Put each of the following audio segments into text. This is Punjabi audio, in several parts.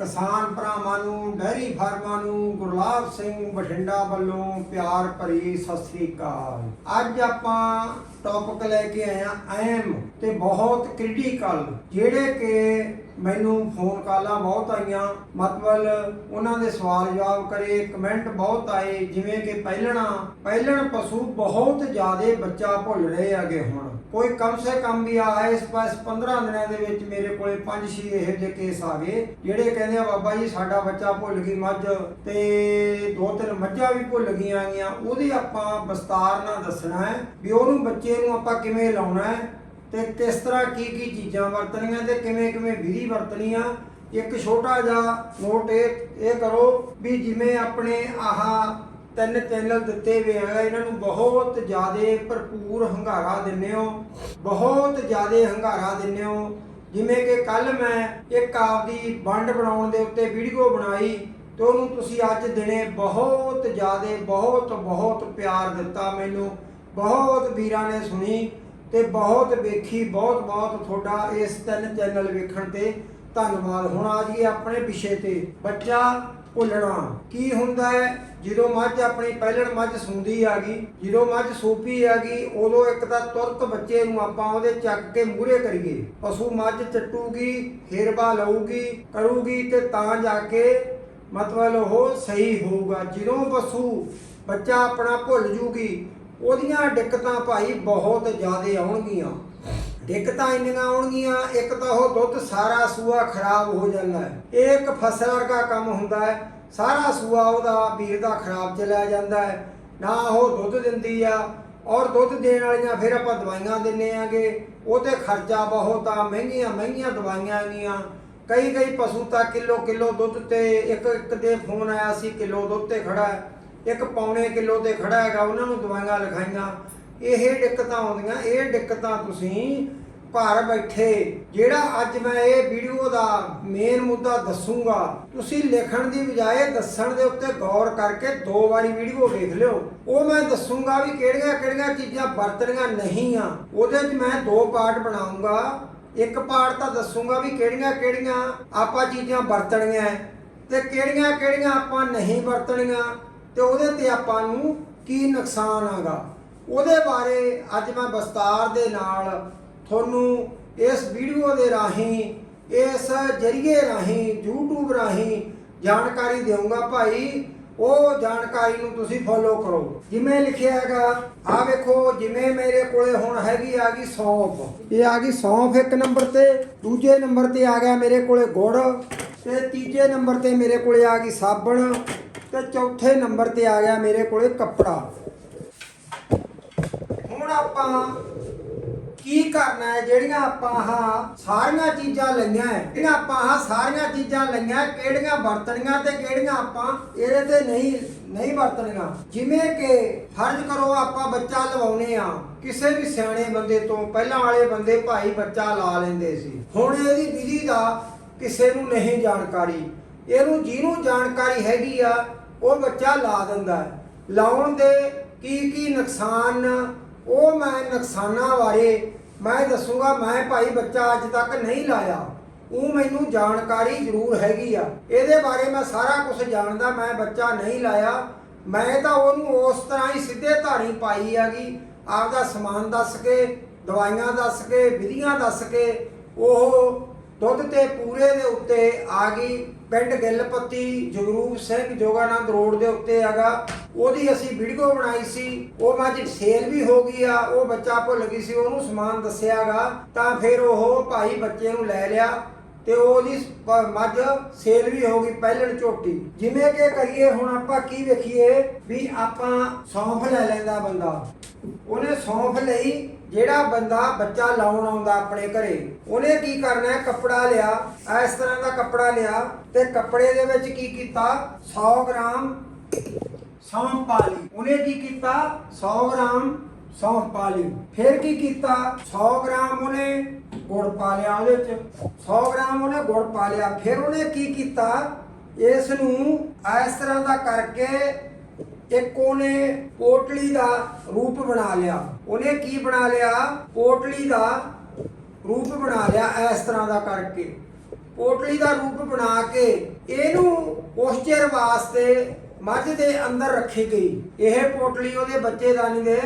ਕਿਸਾਨ ਭਰਾਵਾਂ ਨੂੰ, ਡੈਰੀ ਫਾਰਮਾਂ ਨੂੰ, ਗੁਰਲਾਬ ਸਿੰਘ ਬਠਿੰਡਾ ਵੱਲੋਂ ਪਿਆਰ ਭਰੀ ਸਤਿ ਸ੍ਰੀ ਅਕਾਲ। ਅੱਜ ਆਪਾਂ ਟੌਪਿਕ ਲੈ ਕੇ ਆਏ ਆ ਐਮ ਤੇ ਬਹੁਤ ਕ੍ਰਿਟੀਕਲ ਜਿਹੜੇ ਕਿ ਮੈਨੂੰ ਫੋਨ ਕਾਲਾਂ ਬਹੁਤ ਆਈਆਂ। ਮਤਲਬ ਉਹਨਾਂ ਦੇ ਸਵਾਲ ਜਵਾਬ ਕਰੇ ਕਮੈਂਟ ਬਹੁਤ ਆਏ, ਜਿਵੇਂ ਕਿ ਪਹਿਲਣਾ, ਪਹਿਲਣ ਪਸ਼ੂ ਬਹੁਤ ਜ਼ਿਆਦਾ ਬੱਚਾ ਭੁੱਲ ਰਹੇ ਹੈਗੇ ਹੁਣ। ਕੋਈ ਕਮ ਸੇ ਕਮ ਵੀ ਆ, ਇਸ ਪਾਸ 15 ਦਿਨਾਂ ਦੇ ਵਿੱਚ ਮੇਰੇ ਕੋਲੇ 5-6 ਇਹੋ ਜਿਹੇ ਕੇਸ ਆ ਗਏ, ਜਿਹੜੇ ਕਹਿੰਦੇ ਆ, ਬਾਬਾ ਜੀ ਸਾਡਾ ਬੱਚਾ ਭੁੱਲ ਗਈ ਮੱਝ ਤੇ ਦੋ ਤਿੰਨ ਮੱਝਾਂ ਵੀ ਭੁੱਲ ਗਈਆਂ ਗਈਆਂ ਉਹਦੀ ਆਪਾਂ ਵਿਸਤਾਰ ਨਾਲ ਦੱਸਣਾ ਹੈ ਵੀ ਉਹਨੂੰ ਬੱਚੇ ਨੂੰ ਆਪਾਂ ਕਿਵੇਂ ਲਾਉਣਾ ਹੈ ਤੇ ਕਿਸ ਤਰ੍ਹਾਂ ਕੀ ਕੀ ਚੀਜ਼ਾਂ ਵਰਤਣੀਆਂ ਤੇ ਕਿਵੇਂ ਕਿਵੇਂ ਵਿਧੀ ਵਰਤਣੀ ਆ ਇੱਕ ਛੋਟਾ ਜਿਹਾ ਨੋਟ ਇਹ ਇਹ ਕਰੋ ਵੀ ਜਿਵੇਂ ਆਪਣੇ ਆਹਾ ਤਿੰਨ ਚੈਨਲ ਦਿੱਤੇ ਹੋਏ ਆ, ਇਹਨਾਂ ਨੂੰ ਬਹੁਤ ਜ਼ਿਆਦਾ ਭਰਪੂਰ ਹੰਗਾਰਾ ਦਿੰਦੇ ਹੋ, ਬਹੁਤ ਜ਼ਿਆਦਾ ਹੰਗਾਰਾ ਦਿੰਦੇ ਹੋ। ਜਿਵੇਂ ਕਿ ਕੱਲ ਮੈਂ ਇੱਕ ਆਪਦੀ ਵੰਡ ਬਣਾਉਣ ਦੇ ਉੱਤੇ ਵੀਡੀਓ ਬਣਾਈ ਤੇ ਉਹਨੂੰ ਤੁਸੀਂ ਅੱਜ ਦਿਨੇ ਬਹੁਤ ਜ਼ਿਆਦਾ, ਬਹੁਤ ਬਹੁਤ ਪਿਆਰ ਦਿੱਤਾ ਮੈਨੂੰ। ਬਹੁਤ ਵੀਰਾਂ ਨੇ ਸੁਣੀ ਤੇ ਬਹੁਤ ਵੇਖੀ, ਬਹੁਤ ਬਹੁਤ ਤੁਹਾਡਾ ਇਸ ਤਿੰਨ ਚੈਨਲ ਵੇਖਣ ਤੇ। ਧੰਨਵਾਦ। ਹੁਣ ਆ ਜਾਈਏ ਆਪਣੇ ਵਿਸ਼ੇ ਤੇ। ਬੱਚਾ ਭੁੱਲਣਾ। ਕੀ ਹੁੰਦਾ ਹੈ? ਜਦੋਂ ਮੱਝ ਆਪਣੀ ਪਹਿਲਣ ਮੱਝ ਸੂੰਦੀ ਆ ਗਈ, ਜਦੋਂ ਮੱਝ ਸੂਪੀ ਆ ਗਈ, ਉਦੋਂ ਇੱਕ ਤਾਂ ਤੁਰਤ ਬੱਚੇ ਨੂੰ ਆਪਾਂ ਉਹਦੇ ਚੱਕ ਕੇ ਮੂਹਰੇ ਕਰੀਏ। ਪਸ਼ੂ ਮੱਝ ਚੱਟੂਗੀ ਫੇਰਬਾ ਲਊਗੀ, ਕਰੂਗੀ ਤੇ ਤਾਂ ਜਾ ਕੇ ਮਤਲਬ ਉਹ ਸਹੀ ਹੋਊਗਾ। ਜਦੋਂ ਪਸ਼ੂ ਬੱਚਾ ਆਪਣਾ ਭੁੱਲ ਜੂਗੀ, ਉਹਦੀਆਂ ਦਿੱਕਤਾਂ ਭਾਈ ਬਹੁਤ ਜ਼ਿਆਦਾ ਆਉਣਗੀਆਂ। ਦਿੱਕਤਾਂ ਇੰਨੀਆਂ ਆਉਣਗੀਆਂ, ਇੱਕ ਤਾਂ ਉਹ ਦੁੱਧ ਸਾਰਾ ਸੂਆ ਖਰਾਬ ਹੋ ਜਾਂਦਾ ਹੈ। ਇਹ ਇੱਕ ਫਸਲ ਵਰਗਾ ਕੰਮ ਹੁੰਦਾ ਹੈ। ਸਾਰਾ ਸੂਆ ਉਹਦਾ ਵੀਰ ਦਾ ਖਰਾਬ ਚਲਾ ਜਾਂਦਾ ਹੈ। ਨਾ ਉਹ ਦੁੱਧ ਦਿੰਦੀ ਆ। ਔਰ ਦੁੱਧ ਦੇਣ ਵਾਲੀਆਂ ਫਿਰ ਆਪਾਂ ਦਵਾਈਆਂ ਦਿੰਨੇ ਆਗੇ। ਉਹ ਤੇ ਖਰਚਾ ਬਹੁਤ ਆ, ਮਹਿੰਗੀਆਂ ਮਹਿੰਗੀਆਂ ਦਵਾਈਆਂ ਆਗੀਆਂ ਕਈ ਕਈ ਪਸ਼ੂ ਤਾਂ ਕਿਲੋ ਕਿਲੋ ਦੁੱਧ ਤੇ, ਇੱਕ ਇੱਕ ਦੇ ਫੋਨ ਆਇਆ ਸੀ, ਕਿਲੋ ਦੁੱਧ ਤੇ ਖੜਾ ਹੈ। ਇੱਕ ਪੌਣੇ ਕਿਲੋ ਤੇ ਖੜਾ ਹੈਗਾ, ਉਹਨਾਂ ਨੂੰ ਦਵਾਈਆਂ ਲਿਖਾਈਆਂ। ਇਹ ਦਿੱਕਤਾਂ ਆਉਂਦੀਆਂ, ਇਹ ਦਿੱਕਤਾਂ ਤੁਸੀਂ ਘਰ ਬੈਠੇ ਜਿਹੜਾ ਅੱਜ ਮੈਂ ਇਹ ਵੀਡੀਓ ਦਾ ਮੇਨ ਮੁੱਦਾ ਦੱਸੂਗਾ, ਤੁਸੀਂ ਲਿਖਣ ਦੀ ਬਜਾਏ ਦੱਸਣ ਦੇ ਉੱਤੇ ਗੌਰ ਕਰਕੇ ਦੋ ਵਾਰੀ ਵੀਡੀਓ ਵੇਖ ਲਿਓ। ਉਹ ਮੈਂ ਦੱਸੂਗਾ ਵੀ ਕਿਹੜੀਆਂ ਕਿਹੜੀਆਂ ਚੀਜ਼ਾਂ ਵਰਤਣੀਆਂ ਨਹੀਂ ਆ। ਉਹਦੇ 'ਚ ਮੈਂ ਦੋ ਪਾਰਟ ਬਣਾਉਂਗਾ। ਇੱਕ ਪਾਰਟ ਤਾਂ ਦੱਸੂਗਾ ਵੀ ਕਿਹੜੀਆਂ ਕਿਹੜੀਆਂ ਆਪਾਂ ਚੀਜ਼ਾਂ ਵਰਤਣੀਆਂ ਤੇ ਕਿਹੜੀਆਂ ਕਿਹੜੀਆਂ ਆਪਾਂ ਨਹੀਂ ਵਰਤਣੀਆਂ ਤੇ ਉਹਦੇ ਤੇ ਆਪਾਂ ਨੂੰ ਕੀ ਨੁਕਸਾਨ ਆਗਾ ਉਹਦੇ ਬਾਰੇ ਅੱਜ ਮੈਂ ਵਿਸਤਾਰ ਦੇ ਨਾਲ ਤੁਹਾਨੂੰ ਇਸ ਵੀਡੀਓ ਦੇ ਰਾਹੀਂ, ਇਸ ਜਰੀਏ ਰਾਹੀਂ, YouTube ਰਾਹੀਂ ਜਾਣਕਾਰੀ ਦੇਵਾਂਗਾ ਭਾਈ। ਉਹ ਜਾਣਕਾਰੀ ਨੂੰ ਤੁਸੀਂ ਫੋਲੋ ਕਰੋ। ਜਿਵੇਂ ਲਿਖਿਆ ਹੈਗਾ ਆ ਵੇਖੋ, ਜਿਵੇਂ ਮੇਰੇ ਕੋਲੇ ਹੁਣ ਹੈਗੀ ਆ ਗਈ ਸੌਂਫ। ਇਹ ਆ ਗਈ ਸੌਂਫ ਇੱਕ ਨੰਬਰ ਤੇ, ਦੂਜੇ ਨੰਬਰ ਤੇ ਆ ਗਿਆ ਮੇਰੇ ਕੋਲੇ ਗੁੜ, ਤੇ ਤੀਜੇ ਨੰਬਰ ਤੇ ਮੇਰੇ ਕੋਲੇ ਆ ਗਈ ਸਾਬਣ, ਤੇ ਚੌਥੇ ਨੰਬਰ ਤੇ ਆ ਗਿਆ ਮੇਰੇ ਕੋਲੇ ਕੱਪੜਾ। ਹੁਣ ਆਪਾਂ ਕੀ ਕਰਨਾ ਹੈ? ਜਿਹੜੀਆਂ ਆਪਾਂ ਆਹ ਸਾਰੀਆਂ ਚੀਜ਼ਾਂ ਲਈਆਂ ਹੈ, ਜਿਹੜੀਆਂ ਆਪਾਂ ਆਹ ਸਾਰੀਆਂ ਚੀਜ਼ਾਂ ਲਈਆਂ ਕਿਹੜੀਆਂ ਵਰਤਣੀਆਂ ਤੇ ਕਿਹੜੀਆਂ ਆਪਾਂ ਇਹਦੇ ਤੇ ਨਹੀਂ ਨਹੀਂ ਵਰਤਣੀਆਂ। ਜਿਵੇਂ ਕਿ ਫਰਜ਼ ਕਰੋ ਆਪਾਂ ਬੱਚਾ ਲਵਾਉਨੇ ਆ, ਕਿਸੇ ਵੀ ਸਿਆਣੇ ਬੰਦੇ ਤੋਂ ਪਹਿਲਾਂ ਵਾਲੇ ਬੰਦੇ ਭਾਈ ਬੱਚਾ ਲਾ ਲੈਂਦੇ ਸੀ। ਹੁਣ ਇਹਦੀ ਵਿਧੀ ਦਾ ਕਿਸੇ ਨੂੰ ਨਹੀਂ ਜਾਣਕਾਰੀ। ਇਹਨੂੰ ਜਿਹਨੂੰ ਜਾਣਕਾਰੀ ਹੈਗੀ ਆ, ਉਹ ਬੱਚਾ ਲਾ ਦਿੰਦਾ ਹੈ। ਲਾਉਣ ਦੇ ਕੀ ਕੀ ਨੁਕਸਾਨ ਉਹ ਮੈਂ ਨੁਕਸਾਨਾਂ ਬਾਰੇ ਮੈਂ ਦੱਸੂਗਾ, ਮੈਂ ਭਾਈ ਬੱਚਾ ਅੱਜ ਤੱਕ ਨਹੀਂ ਲਾਇਆ। ਉਹ ਮੈਨੂੰ ਜਾਣਕਾਰੀ ਜ਼ਰੂਰ ਹੈਗੀ ਆ। ਇਹਦੇ ਬਾਰੇ ਮੈਂ ਸਾਰਾ ਕੁਝ ਜਾਣਦਾ, ਮੈਂ ਬੱਚਾ ਨਹੀਂ ਲਾਇਆ। ਮੈਂ ਤਾਂ ਉਹਨੂੰ ਉਸ ਤਰ੍ਹਾਂ ਹੀ ਸਿੱਧੇ ਧਾਰੀ ਪਾਈ ਆਗੀ ਆਪਦਾ ਸਮਾਨ ਦੱਸ ਕੇ, ਦਵਾਈਆਂ ਦੱਸ ਕੇ, ਵਿਧੀਆਂ ਦੱਸ ਕੇ ਉਹ ਦੁੱਧ ਤੇ ਪੂਰੇ ਦੇ ਉੱਤੇ ਆ ਗਈ। ਪਿੰਡ ਗਿੱਲਪੱਤੀ ਜਗਰੂਪ ਸਿੰਘ ਜੋਗਾਨੰਦ ਰੋਡ ਦੇ ਉੱਤੇ ਹੈਗਾ। ਉਹਦੀ ਅਸੀਂ ਵੀਡੀਓ ਬਣਾਈ ਸੀ। ਉਹ ਮੱਝ ਸੇਲ ਵੀ ਹੋ ਗਈ ਆ। ਉਹ ਬੱਚਾ ਭੁੱਲ ਗਈ ਸੀ। ਉਹਨੂੰ ਸਮਾਨ ਦੱਸਿਆਗਾ ਤਾਂ ਫਿਰ ਉਹ ਭਾਈ ਬੱਚੇ ਨੂੰ ਲੈ ਲਿਆ ਤੇ ਉਹਦੀ ਮੱਝ ਸੇਲ ਵੀ ਹੋ ਗਈ ਪਹਿਲਣ ਝੋਟੀ। ਜਿਵੇਂ ਕਿ ਕਰੀਏ ਹੁਣ ਆਪਾਂ ਕੀ ਵੇਖੀਏ ਵੀ ਆਪਾਂ ਸੌਂਫ ਲੈ ਲੈਂਦਾ ਬੰਦਾ। ਉਹਨੇ ਸੌਂਫ ਲਈ ਜਿਹੜਾ ਬੰਦਾ ਬੱਚਾ ਲਾਉਣ ਆਉਂਦਾ ਆਪਣੇ ਘਰੇ। ਉਹਨੇ ਕੀ ਕਰਨਾ ਹੈ? ਕੱਪੜਾ ਲਿਆ। ਇਸ ਤਰ੍ਹਾਂ ਦਾ ਕੱਪੜਾ ਲਿਆ। ਤੇ ਕੱਪੜੇ ਦੇ ਵਿੱਚ ਕੀ ਕੀਤਾ? 100 ਗ੍ਰਾਮ ਸੌਂਫ ਪਾ ਲਈ। ਉਹਨੇ ਕੀ ਕੀਤਾ? 100 ਗ੍ਰਾਮ ਸੌਂਫ ਪਾ ਲਈ। ਫਿਰ ਕੀ ਕੀਤਾ? 100 ਗ੍ਰਾਮ ਉਹਨੇ ਗੁੜ ਪਾ ਲਿਆ ਉਹਦੇ ਚ 100 ਗ੍ਰਾਮ ਉਹਨੇ ਗੁੜ ਪਾ ਲਿਆ। ਫਿਰ ਉਹਨੇ ਕੀ ਕੀਤਾ? ਇਸ ਨੂੰ ਇਸ ਤਰ੍ਹਾਂ ਦਾ ਕਰਕੇ ਇੱਕ ਉਹਨੇ ਪੋਟਲੀ ਦਾ ਰੂਪ ਬਣਾ ਲਿਆ। ਉਹਨੇ ਕੀ ਬਣਾ ਲਿਆ? ਪੋਟਲੀ ਦਾ ਰੂਪ ਬਣਾ ਲਿਆ ਇਸ ਤਰ੍ਹਾਂ ਦਾ ਕਰਕੇ। ਪੋਟਲੀ ਦਾ ਰੂਪ ਬਣਾ ਕੇ ਇਹਨੂੰ ਉਸ ਵਾਸਤੇ ਮੱਝ ਦੇ ਅੰਦਰ ਰੱਖੀ ਗਈ। ਇਹ ਪੋਟਲੀ ਉਹਦੇ ਬੱਚੇਦਾਨੀ ਦੇ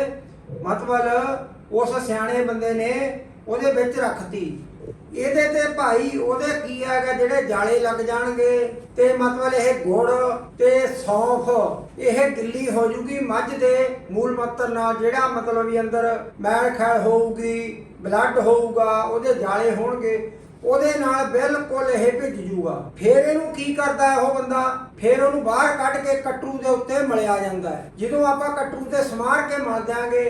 ਮਤਲਬ ਉਸ ਸਿਆਣੇ ਬੰਦੇ ਨੇ ਉਹਦੇ ਵਿੱਚ ਰੱਖਤੀ। ਇਹਦੇ ਤੇ ਭਾਈ ਉਹਦੇ ਕੀ ਹੈਗਾ, ਜਿਹੜੇ ਜਾਲੇ ਲੱਗ ਜਾਣਗੇ ਤੇ ਮਤਲਬ ਇਹ ਗੁੜ ਤੇ ਸੌਂਫ, ਇਹ ਗਿੱਲੀ ਹੋ ਜੂਗੀ ਮੱਝ ਦੇ ਮੂਲ ਮੱਤਰ ਨਾਲ, ਜਿਹੜਾ ਮਤਲਬ ਵੀ ਅੰਦਰ ਮੈਲ ਖੈਲ ਹੋਊਗੀ, ਬਲੱਡ ਹੋਊਗਾ, ਉਹਦੇ ਜਾਲੇ ਹੋਣਗੇ। ਉਹਦੇ ਨਾਲ ਬਿਲਕੁਲ ਇਹ ਭਿੱਜ ਜੂਗਾ। ਫਿਰ ਇਹਨੂੰ ਕੀ ਕਰਦਾ ਹੈ ਉਹ ਬੰਦਾ? ਫਿਰ ਉਹਨੂੰ ਬਾਹਰ ਕੱਢ ਕੇ ਕਟਰੂ ਦੇ ਉੱਤੇ ਮਲਿਆ ਜਾਂਦਾ ਹੈ। ਜਦੋਂ ਆਪਾਂ ਕਟਰੂ ਤੇ ਸਮਾਰ ਕੇ ਮਲ ਦਿਆਂਗੇ,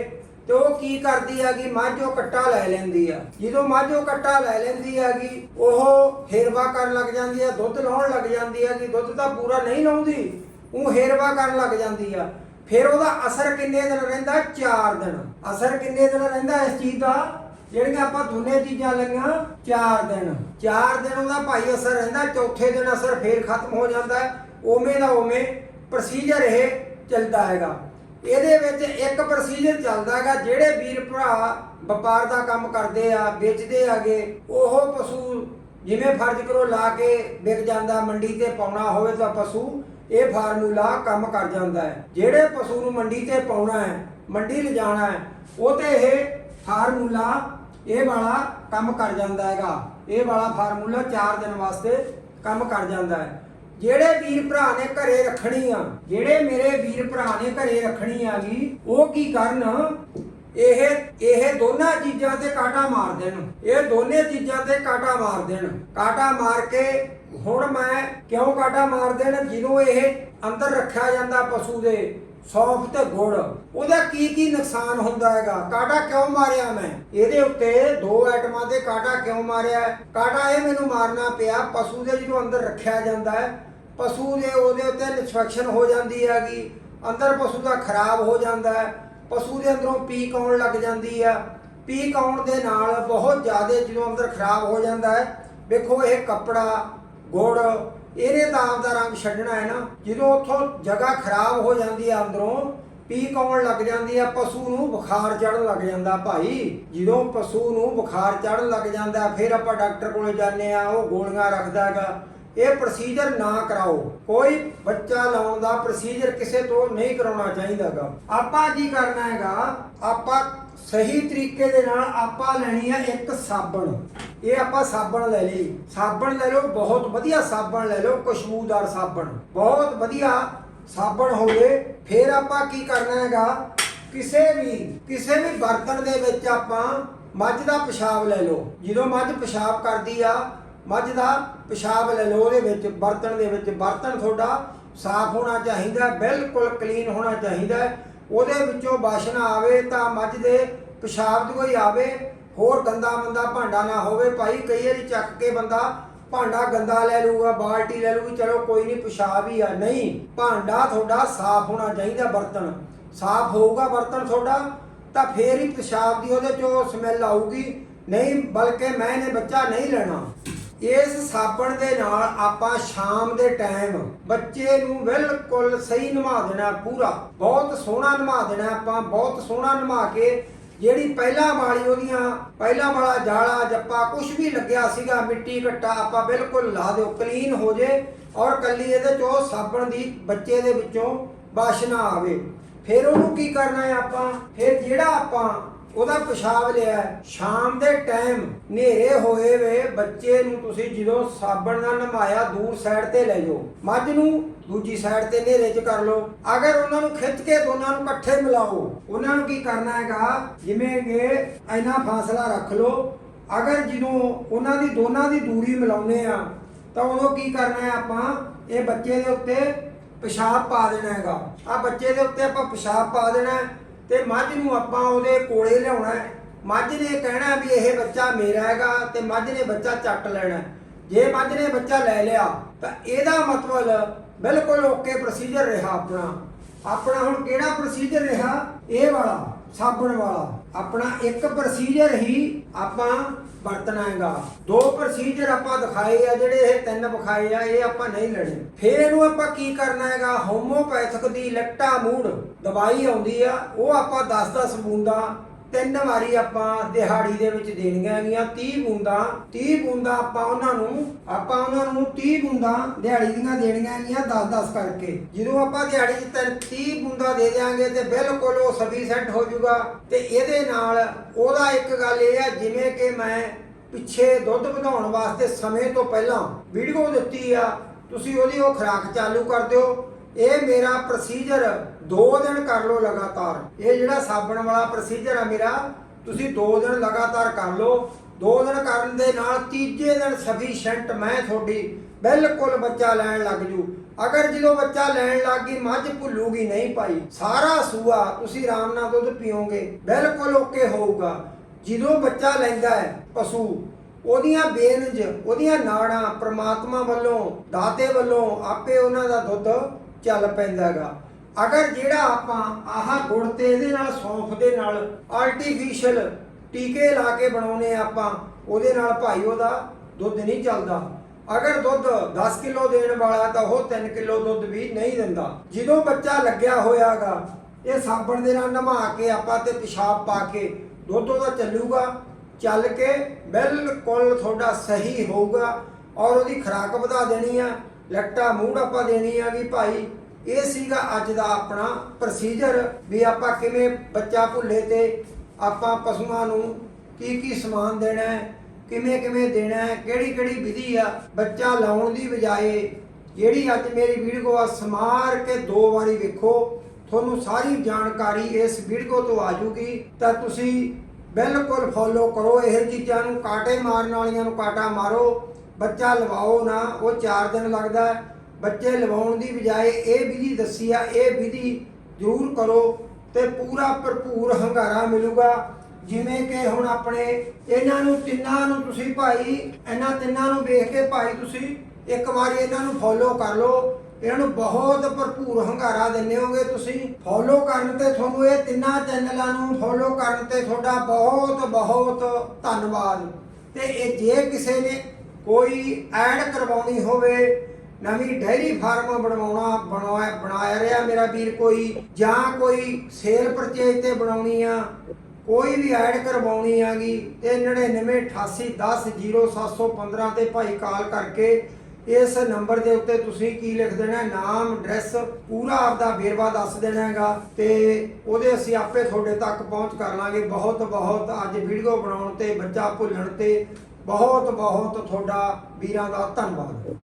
ਤੇ ਉਹ ਕੀ ਕਰਦੀ ਹੈਗੀ? ਮੱਝ ਕੱਟਾ ਲੈ ਲੈਂਦੀ ਆ। ਜਦੋਂ ਮੱਝ ਕੱਟਾ ਲੈ ਲੈਂਦੀ ਹੈਗੀ, ਉਹ ਹੇਰਵਾ ਕਰਨ ਲੱਗ ਜਾਂਦੀ ਆ, ਦੁੱਧ ਲਾਉਣ ਲੱਗ ਜਾਂਦੀ ਹੈਗੀ। ਦੁੱਧ ਤਾਂ ਪੂਰਾ ਨਹੀਂ ਲਾਉਂਦੀ, ਉਹ ਹੇਰਵਾ ਕਰਨ ਲੱਗ ਜਾਂਦੀ ਆ। ਫਿਰ ਉਹਦਾ ਅਸਰ ਕਿੰਨੇ ਦਿਨ ਰਹਿੰਦਾ? 4 ਦਿਨ। ਅਸਰ ਕਿੰਨੇ ਦਿਨ ਰਹਿੰਦਾ ਇਸ ਚੀਜ਼ ਦਾ? ਜਿਹੜੀਆਂ ਆਪਾਂ ਦੋਨੇ ਚੀਜ਼ਾਂ ਲਈਆਂ 4 ਦਿਨ। 4 ਦਿਨ ਉਹਦਾ ਭਾਈ ਅਸਰ ਰਹਿੰਦਾ, ਚੌਥੇ ਦਿਨ ਅਸਰ ਫੇਰ ਖਤਮ ਹੋ ਜਾਂਦਾ ਹੈ। ਦਾ ਉਵੇਂ ਪ੍ਰੋਸੀਜਰ ਇਹ ਚੱਲਦਾ ਹੈਗਾ। ਇਹਦੇ ਵਿੱਚ ਇੱਕ ਪ੍ਰੋਸੀਜਰ ਚੱਲਦਾ ਹੈਗਾ, ਜਿਹੜੇ ਵੀਰ ਭਰਾ ਵਪਾਰ ਦਾ ਕੰਮ ਕਰਦੇ ਆ, ਵੇਚਦੇ ਆਗੇ ਉਹ ਪਸ਼ੂ ਜਿਵੇਂ ਫਰਜ਼ ਕਰੋ ਲਾ ਕੇ ਵਿਕ ਜਾਂਦਾ, ਮੰਡੀ ਤੇ ਪਾਉਣਾ ਹੋਵੇ ਤਾਂ ਪਸ਼ੂ, ਇਹ ਫਾਰਮੂਲਾ ਕੰਮ ਕਰ ਜਾਂਦਾ ਹੈ। ਜਿਹੜੇ ਪਸ਼ੂ ਨੂੰ ਮੰਡੀ ਤੇ ਪਾਉਣਾ ਹੈ, ਮੰਡੀ ਲਿਜਾਣਾ ਹੈ, ਉਹ ਤੇ ਇਹ ਫਾਰਮੂਲਾ ਇਹ ਵਾਲਾ ਕੰਮ ਕਰ ਜਾਂਦਾ ਹੈਗਾ। ਇਹ ਵਾਲਾ ਫਾਰਮੂਲਾ 4 ਦਿਨ ਵਾਸਤੇ ਕੰਮ ਕਰ ਜਾਂਦਾ ਹੈ। ਜਿਹੜੇ ਵੀਰ ਭਰਾ ਨੇ ਘਰੇ ਰੱਖਣੀ ਆ, ਜਿਹੜੇ ਮੇਰੇ ਵੀਰ ਭਰਾ ਨੇ ਘਰੇ ਰੱਖਣੀ ਆ ਜੀ, ਉਹ ਕੀ ਕਰਨ? ਇਹ ਇਹ ਦੋਨਾਂ ਚੀਜ਼ਾਂ ਤੇ ਕਾਟਾ ਮਾਰ ਦੇਣ। ਇਹ ਦੋਨੇ ਚੀਜ਼ਾਂ ਤੇ ਕਾਟਾ ਮਾਰ ਦੇਣ। ਕਾਟਾ ਮਾਰ ਕੇ ਹੁਣ ਮੈਂ ਕਿਉਂ ਕਾਟਾ ਮਾਰ ਦੇਣ? ਜਿਹਨੂੰ ਇਹ ਅੰਦਰ ਰੱਖਿਆ ਜਾਂਦਾ ਪਸ਼ੂ ਦੇ। ਸੌਂਫ ਤੇ ਗੁੜ, ਉਹਦਾ ਕੀ ਕੀ ਨੁਕਸਾਨ ਹੁੰਦਾ ਹੈਗਾ? ਕਾਟਾ ਕਿਉਂ ਮਾਰਿਆ ਮੈਂ? ਇਹਦੇ ਉੱਤੇ ਦੋ ਐਟਮਾਂ ਤੇ ਕਾਟਾ ਕਿਉਂ ਮਾਰਿਆ? ਕਾਟਾ ਇਹ ਮੈਨੂੰ ਮਾਰਨਾ ਪਿਆ, ਪਸ਼ੂ ਦੇ ਜਦੋਂ ਅੰਦਰ ਰੱਖਿਆ ਜਾਂਦਾ ਹੈ, ਪਸ਼ੂ ਦੇ ਉਹਦੇ ਉੱਤੇ ਇਨਫੈਕਸ਼ਨ ਹੋ ਜਾਂਦੀ ਹੈਗੀ, ਅੰਦਰ ਪਸ਼ੂ ਦਾ ਖਰਾਬ ਹੋ ਜਾਂਦਾ ਹੈ, ਪਸ਼ੂ ਦੇ ਅੰਦਰੋਂ ਪੀਕ ਆਉਣ ਲੱਗ ਜਾਂਦੀ ਆ। ਪੀਕ ਆਉਣ ਦੇ ਨਾਲ ਬਹੁਤ ਜ਼ਿਆਦਾ ਜਦੋਂ ਅੰਦਰ ਖਰਾਬ ਹੋ ਜਾਂਦਾ ਹੈ, ਵੇਖੋ ਇਹ ਕੱਪੜਾ, ਗੁੜ ਇਹਨੇ ਤਾਂ ਆਪਦਾ ਰੰਗ ਛੱਡਣਾ ਹੈ ਨਾ। ਜਦੋਂ ਉੱਥੋਂ ਜਗ੍ਹਾ ਖਰਾਬ ਹੋ ਜਾਂਦੀ ਆ ਅੰਦਰੋਂ, ਪੀਕ ਆਉਣ ਲੱਗ ਜਾਂਦੀ ਆ, ਪਸ਼ੂ ਨੂੰ ਬੁਖਾਰ ਚੜਨ ਲੱਗ ਜਾਂਦਾ ਭਾਈ। ਜਦੋਂ ਪਸ਼ੂ ਨੂੰ ਬੁਖਾਰ ਚੜਨ ਲੱਗ ਜਾਂਦਾ, ਫਿਰ ਆਪਾਂ ਡਾਕਟਰ ਕੋਲੇ ਜਾਂਦੇ ਆ, ਉਹ ਗੋਲੀਆਂ ਰੱਖਦਾ ਹੈਗਾ। ਇਹ ਪ੍ਰੋਸੀਜਰ ਨਾ ਕਰਾਓ। ਕੋਈ ਬੱਚਾ ਲਾਉਣ ਦਾ ਪ੍ਰੋਸੀਜਰ ਕਿਸੇ ਤੋਂ ਨਹੀਂ ਕਰਾਉਣਾ ਚਾਹੀਦਾਗਾ ਆਪਾਂ ਕੀ ਕਰਨਾ ਹੈਗਾ? ਆਪਾਂ ਸਹੀ ਤਰੀਕੇ ਦੇ ਨਾਲ ਆਪਾਂ ਲੈਣੀ ਹੈ ਇੱਕ ਸਾਬਣ। ਇਹ ਆਪਾਂ ਸਾਬਣ ਲੈ ਲਈ। ਸਾਬਣ ਲੈ ਲਓ, ਬਹੁਤ ਵਧੀਆ ਸਾਬਣ ਲੈ ਲਓ, ਖੁਸ਼ਬੂਦਾਰ ਸਾਬਣ। ਬਹੁਤ ਵਧੀਆ ਸਾਬਣ ਹੋਵੇ, ਫਿਰ ਆਪਾਂ ਕੀ ਕਰਨਾ ਹੈਗਾ? ਕਿਸੇ ਵੀ ਕਿਸੇ ਵੀ ਬਰਤਨ ਦੇ ਵਿੱਚ ਆਪਾਂ ਮੱਝ ਦਾ ਪਿਸ਼ਾਬ ਲੈ ਲਓ। ਜਦੋਂ ਮੱਝ ਪਿਸ਼ਾਬ ਕਰਦੀ ਆ, ਮੱਝ ਦਾ ਪਿਸ਼ਾਬ ਲੈ ਲਓ ਉਹਦੇ ਵਿੱਚ, ਬਰਤਨ ਦੇ ਵਿੱਚ। ਬਰਤਨ ਤੁਹਾਡਾ ਸਾਫ਼ ਹੋਣਾ ਚਾਹੀਦਾ, ਬਿਲਕੁਲ ਕਲੀਨ ਹੋਣਾ ਚਾਹੀਦਾ। ਉਹਦੇ ਵਿੱਚੋਂ ਵਾਸ਼ਨਾ ਆਵੇ ਤਾਂ ਮੱਝ ਦੇ ਪਿਸ਼ਾਬ ਤੋਂ ਹੀ ਆਵੇ। ਹੋਰ ਗੰਦਾ ਬੰਦਾ ਭਾਂਡਾ ਨਾ ਹੋਵੇ। ਭਾਈ ਕਈ ਵਾਰੀ ਚੱਕ ਕੇ ਬੰਦਾ ਭਾਂਡਾ ਗੰਦਾ ਲੈ ਲੂਗਾ ਬਾਲਟੀ ਲੈ ਲੂਗੀ ਚਲੋ ਕੋਈ ਨਹੀਂ ਪਿਸ਼ਾਬ ਹੀ ਆ। ਨਹੀਂ, ਭਾਂਡਾ ਤੁਹਾਡਾ ਸਾਫ਼ ਹੋਣਾ ਚਾਹੀਦਾ ਬਰਤਨ। ਸਾਫ਼ ਹੋਊਗਾ ਬਰਤਨ ਤੁਹਾਡਾ, ਤਾਂ ਫੇਰ ਹੀ ਪਿਸ਼ਾਬ ਦੀ ਉਹਦੇ ਚੋਂ ਸਮੈਲ ਆਊਗੀ। ਨਹੀਂ, ਬਲਕਿ ਮੈਂ ਇਹਨੇ ਬੱਚਾ ਨਹੀਂ ਲੈਣਾ। ਇਸ ਸਾਬਣ ਦੇ ਨਾਲ ਆਪਾਂ ਸ਼ਾਮ ਦੇ ਟਾਈਮ ਬੱਚੇ ਨੂੰ ਬਿਲਕੁਲ ਸਹੀ ਨਵਾ ਦੇਣਾ ਪੂਰਾ। ਬਹੁਤ ਸੋਹਣਾ ਨਵਾ ਦੇਣਾ ਆਪਾਂ, ਬਹੁਤ ਸੋਹਣਾ ਨਵਾ ਕੇ ਜਿਹੜੀ ਪਹਿਲਾਂ ਵਾਲੀ ਉਹਦੀਆਂ, ਪਹਿਲਾਂ ਵਾਲਾ ਜਾਲਾ, ਜੱਪਾ ਕੁਝ ਵੀ ਲੱਗਿਆ ਸੀਗਾ, ਮਿੱਟੀ ਘੱਟਾ ਆਪਾਂ ਬਿਲਕੁਲ ਲਾ ਦਿਓ ਕਲੀਨ ਹੋ ਜੇ ਔਰ ਕੱਲੀ ਇਹਦੇ ਚੋਂ ਸਾਬਣ ਦੀ ਬੱਚੇ ਦੇ ਵਿੱਚੋਂ ਵਾਸ਼ਨਾ ਆਵੇ। ਫਿਰ ਉਹਨੂੰ ਕੀ ਕਰਨਾ ਹੈ ਆਪਾਂ? ਫਿਰ ਜਿਹੜਾ ਆਪਾਂ ਉਹਦਾ ਪਿਸ਼ਾਬ ਲਿਆ ਸ਼ਾਮ ਦੇ ਟਾਈਮ ਹਨੇਰੇ ਹੋਏ ਵੇ, ਬੱਚੇ ਨੂੰ ਤੁਸੀਂ ਜਦੋਂ ਸਾਬਣ ਨਾਲ ਨਮਾਇਆ, ਦੂਰ ਸਾਈਡ ਤੇ ਲੈ ਜਾਓ। ਮੱਝ ਨੂੰ ਦੂਜੀ ਸਾਈਡ ਤੇ ਹਨੇਰੇ 'ਚ ਕਰ ਲਓ। ਅਗਰ ਉਹਨਾਂ ਨੂੰ ਖਿੱਚ ਕੇ ਦੋਨਾਂ ਨੂੰ ਇਕੱਠੇ ਮਿਲਾਓ, ਉਹਨਾਂ ਨੂੰ ਕੀ ਕਰਨਾ ਹੈਗਾ? ਜਿਵੇਂ ਕਿ ਇੰਨਾ ਫਾਸਲਾ ਰੱਖ ਲਓ, ਅਗਰ ਜਦੋਂ ਉਹਨਾਂ ਦੀ ਦੋਨਾਂ ਦੀ ਦੂਰੀ ਮਿਲਾਉਨੇ ਆ, ਤਾਂ ਉਦੋਂ ਕੀ ਕਰਨਾ ਹੈ ਆਪਾਂ? ਇਹ ਬੱਚੇ ਦੇ ਉੱਤੇ ਪਿਸ਼ਾਬ ਪਾ ਦੇਣਾ ਹੈਗਾ। ਆ ਬੱਚੇ ਦੇ ਉੱਤੇ ਆਪਾਂ ਪਿਸ਼ਾਬ ਪਾ ਦੇਣਾ ਤੇ ਮੱਝ ਨੂੰ ਆਪਾਂ ਉਹਦੇ ਕੋਲੇ ਲਿਆਉਣਾ ਹੈ। ਮੱਝ ਨੇ ਕਹਿਣਾ ਵੀ ਇਹ ਬੱਚਾ ਮੇਰਾ ਹੈਗਾ ਤੇ ਮੱਝ ਨੇ ਬੱਚਾ ਚੱਕ ਲੈਣਾ ਜੇ ਮੱਝ ਨੇ ਬੱਚਾ ਲੈ ਲਿਆ, ਤਾਂ ਇਹਦਾ ਮਤਲਬ ਬਿਲਕੁਲ ਓਕੇ ਪ੍ਰੋਸੀਜਰ ਰਿਹਾ ਆਪਣਾ। ਆਪਣਾ ਹੁਣ ਕਿਹੜਾ ਪ੍ਰੋਸੀਜਰ ਰਿਹਾ? ਇਹ ਵਾਲਾ, ਸਾਬਣ ਵਾਲਾ। ਆਪਣਾ ਇੱਕ ਪ੍ਰੋਸੀਜਰ ਹੀ ਆਪਾਂ ਵਰਤਣਾ ਹੈਗਾ ਦੋ ਪ੍ਰੋਸੀਜਰ ਆਪਾਂ ਦਿਖਾਏ ਆ ਜਿਹੜੇ ਇਹ ਤਿੰਨ ਵਿਖਾਏ ਆ, ਇਹ ਆਪਾਂ ਨਹੀਂ ਲੈਣੇ ਫਿਰ ਇਹਨੂੰ ਆਪਾਂ ਕੀ ਕਰਨਾ ਹੈਗਾ? ਹੋਮੋਪੈਥਿਕ ਦੀ ਲੈਕਟਾ ਮੂਡ ਦਵਾਈ ਆਉਂਦੀ ਆ, ਉਹ ਆਪਾਂ 10-10 ਬੂੰਦਾਂ ਤਿੰਨ ਵਾਰੀ ਆਪਾਂ ਦਿਹਾੜੀ ਦੇ ਵਿੱਚ ਦੇਣੀਆਂ ਹੈਗੀਆਂ 30 ਬੂੰਦਾਂ 30 ਬੂੰਦਾਂ ਆਪਾਂ ਉਹਨਾਂ ਨੂੰ, ਆਪਾਂ ਉਹਨਾਂ ਨੂੰ 30 ਬੂੰਦਾਂ ਦਿਹਾੜੀ ਦੀਆਂ ਦੇਣੀਆਂ ਹੈਗੀਆਂ 10-10 ਕਰਕੇ। ਜਦੋਂ ਆਪਾਂ ਦਿਹਾੜੀ 'ਚ ਤਿੰਨ 30 ਬੂੰਦਾਂ ਦੇ ਦਿਆਂਗੇ ਤੇ ਬਿਲਕੁਲ ਉਹ ਸਫੀਸ਼ੈਂਟ ਹੋ ਜਾਊਗਾ। ਤੇ ਇਹਦੇ ਨਾਲ ਉਹਦਾ ਇੱਕ ਗੱਲ ਇਹ ਆ, ਜਿਵੇਂ ਕਿ ਮੈਂ ਪਿੱਛੇ ਦੁੱਧ ਵਧਾਉਣ ਵਾਸਤੇ ਸਮੇਂ ਤੋਂ ਪਹਿਲਾਂ ਵੀਡੀਓ ਦਿੱਤੀ ਆ, ਤੁਸੀਂ ਉਹਦੀ ਉਹ ਖੁਰਾਕ ਚਾਲੂ ਕਰ ਦਿਓ। ਇਹ ਮੇਰਾ ਪ੍ਰੋਸੀਜਰ 2 ਦਿਨ ਕਰ ਲਓ ਲਗਾਤਾਰ। ਇਹ ਜਿਹੜਾ ਸਾਬਣ ਵਾਲਾ ਪ੍ਰੋਸੀਜਰ ਆ ਮੇਰਾ, ਤੁਸੀਂ 2 ਦਿਨ ਲਗਾਤਾਰ ਕਰ ਲਓ। 2 ਦਿਨ ਕਰਨ ਦੇ ਨਾਲ ਤੀਜੇ ਦਿਨ ਸਫੀਸ਼ੀਐਂਟ ਮੈਂ ਤੁਹਾਡੀ ਬਿਲਕੁਲ ਬੱਚਾ ਲੈਣ ਲੱਗ ਜੂ। ਅਗਰ ਜਦੋਂ ਬੱਚਾ ਲੈਣ ਲੱਗ ਗਈ, ਮੱਝ ਭੁੱਲੂਗੀ ਨਹੀਂ ਪਾਈ ਸਾਰਾ ਸੂਆ ਤੁਸੀਂ ਆਰਾਮ ਨਾਲ ਦੁੱਧ ਪੀਓਗੇ, ਬਿਲਕੁਲ ਓਕੇ ਹੋਊਗਾ। ਜਦੋਂ ਬੱਚਾ ਲੈਂਦਾ ਹੈ ਪਸ਼ੂ, ਉਹਦੀਆਂ ਬੇਨਜ, ਉਹਦੀਆਂ ਨਾੜਾਂ ਪ੍ਰਮਾਤਮਾ ਵੱਲੋਂ, ਦਾਤੇ ਵੱਲੋਂ, ਆਪੇ ਉਹਨਾਂ ਦਾ ਦੁੱਧ ਚੱਲ ਪੈਂਦਾਗਾ। ਅਗਰ ਜਿਹੜਾ ਆਪਾਂ ਆਹ ਗੁੜ ਤੇ ਇਹਦੇ ਨਾਲ, ਸੌਂਫ ਦੇ ਨਾਲ ਆਰਟੀਫੀਸ਼ੀਅਲ ਟੀਕੇ ਲਾ ਕੇ ਬਣਾਉਨੇ ਆਪਾਂ, ਉਹਦੇ ਨਾਲ ਭਾਈ ਉਹਦਾ ਦੁੱਧ ਨਹੀਂ ਚੱਲਦਾ। ਅਗਰ ਦੁੱਧ 10 ਕਿਲੋ ਦੇਣ ਵਾਲਾ ਤਾਂ ਉਹ 3 ਕਿਲੋ ਦੁੱਧ ਵੀ ਨਹੀਂ ਦਿੰਦਾ। ਜਦੋਂ ਬੱਚਾ ਲੱਗਿਆ ਹੋਇਆਗਾ, ਇਹ ਸਾਬਣ ਦੇ ਨਾਲ ਨਮਾ ਕੇ ਆਪਾਂ ਤੇ ਪਿਸ਼ਾਬ ਪਾ ਕੇ ਦੁੱਧ ਉਹਦਾ ਚੱਲੂਗਾ। ਚੱਲ ਕੇ ਬਿਲਕੁਲ ਤੁਹਾਡਾ ਸਹੀ ਹੋਊਗਾ ਔਰ ਉਹਦੀ ਖੁਰਾਕ ਵਧਾ ਦੇਣੀ ਆ। ਲੱਟਾ ਮੂੜ ਆਪਾਂ ਦੇਣੀ ਆ ਵੀ ਭਾਈ, ਇਹ ਸੀਗਾ ਅੱਜ ਦਾ ਆਪਣਾ ਪ੍ਰੋਸੀਜਰ ਵੀ ਆਪਾਂ ਕਿਵੇਂ ਬੱਚਾ ਭੁੱਲੇ ਤੇ ਆਪਾਂ ਪਸ਼ੂਆਂ ਨੂੰ ਕੀ ਕੀ ਸਮਾਨ ਦੇਣਾ ਹੈ, ਕਿਵੇਂ ਕਿਵੇਂ ਦੇਣਾ ਹੈ, ਕਿਹੜੀ ਕਿਹੜੀ ਵਿਧੀ ਆ, ਬੱਚਾ ਲਾਉਣ ਦੀ ਬਜਾਏ ਜਿਹੜੀ ਅੱਜ ਮੇਰੀ ਵੀਡੀਓ ਆ, ਸਮਾਰ ਕੇ ਦੋ ਵਾਰੀ ਵੇਖੋ, ਤੁਹਾਨੂੰ ਸਾਰੀ ਜਾਣਕਾਰੀ ਇਸ ਵੀਡੀਓ ਤੋਂ ਆ ਜੂਗੀ ਤਾਂ ਤੁਸੀਂ ਬਿਲਕੁਲ ਫੋਲੋ ਕਰੋ, ਇਹ ਚੀਜ਼ਾਂ ਨੂੰ ਕਾਟੇ ਮਾਰਨ ਵਾਲੀਆਂ ਨੂੰ ਕਾਟਾ ਮਾਰੋ। ਬੱਚਾ ਲਵਾਓ ਨਾ, ਉਹ 4 ਦਿਨ ਲੱਗਦਾ ਬੱਚੇ ਲਵਾਉਣ ਦੀ ਬਜਾਏ ਇਹ ਵਿਧੀ ਦੱਸੀ ਆ, ਇਹ ਵਿਧੀ ਜ਼ਰੂਰ ਕਰੋ ਤੇ ਪੂਰਾ ਭਰਪੂਰ ਹੰਗਾਰਾ ਮਿਲੂਗਾ। ਜਿਵੇਂ ਕਿ ਹੁਣ ਆਪਣੇ ਇਹਨਾਂ ਨੂੰ ਤਿੰਨਾਂ ਨੂੰ ਤੁਸੀਂ ਭਾਈ, ਇਹਨਾਂ ਤਿੰਨਾਂ ਨੂੰ ਵੇਖ ਕੇ ਭਾਈ ਤੁਸੀਂ ਇੱਕ ਵਾਰੀ ਇਹਨਾਂ ਨੂੰ ਫੋਲੋ ਕਰ ਲਓ। ਇਹਨਾਂ ਨੂੰ ਬਹੁਤ ਭਰਪੂਰ ਹੰਗਾਰਾ ਦਿੰਦੇ ਹੋਗੇ ਤੁਸੀਂ। ਫੋਲੋ ਕਰਨ ਤੇ ਤੁਹਾਨੂੰ ਇਹ ਤਿੰਨਾਂ ਚੈਨਲਾਂ ਨੂੰ ਫੋਲੋ ਕਰਨ ਤੇ ਤੁਹਾਡਾ ਬਹੁਤ ਬਹੁਤ ਧੰਨਵਾਦ। ਤੇ ਇਹ ਜੇ ਕਿਸੇ ਨੇ ਕੋਈ ਐਡ ਕਰਵਾਉਣੀ ਹੋਵੇ, ਨਵੀਂ ਡੈਰੀ ਫਾਰਮ ਬਣਾਉਣਾ ਬਣਾਇਆ ਬਣਾਇਆ ਰਿਹਾ ਮੇਰਾ ਵੀਰ ਕੋਈ, ਜਾਂ ਕੋਈ ਸੇਲ ਪਰਚੇਜ ਤੇ ਬਣਾਉਣੀ ਆ, ਕੋਈ ਵੀ ਐਡ ਕਰਵਾਉਣੀ ਆਗੀ, ਤੇ 9988100715 ਤੇ ਭਾਈ ਕਾਲ ਕਰਕੇ ਇਸ ਨੰਬਰ ਦੇ ਉੱਤੇ ਤੁਸੀਂ ਕੀ ਲਿਖ ਦੇਣਾ, ਨਾਮ, ਐਡਰੈਸ, ਪੂਰਾ ਆਪਦਾ ਵੇਰਵਾ ਦੱਸ ਦੇਣਾ ਹੈਗਾ ਤੇ ਉਹਦੇ ਅਸੀਂ ਆਪੇ ਤੁਹਾਡੇ ਤੱਕ ਪਹੁੰਚ ਕਰ ਲਾਂਗੇ। ਬਹੁਤ ਬਹੁਤ ਅੱਜ ਵੀਡੀਓ ਬਣਾਉਣ ਤੇ, ਬੱਚਾ ਭੁੱਲਣ ਤੇ ਬਹੁਤ ਬਹੁਤ ਤੁਹਾਡਾ ਵੀਰਾਂ ਦਾ ਧੰਨਵਾਦ।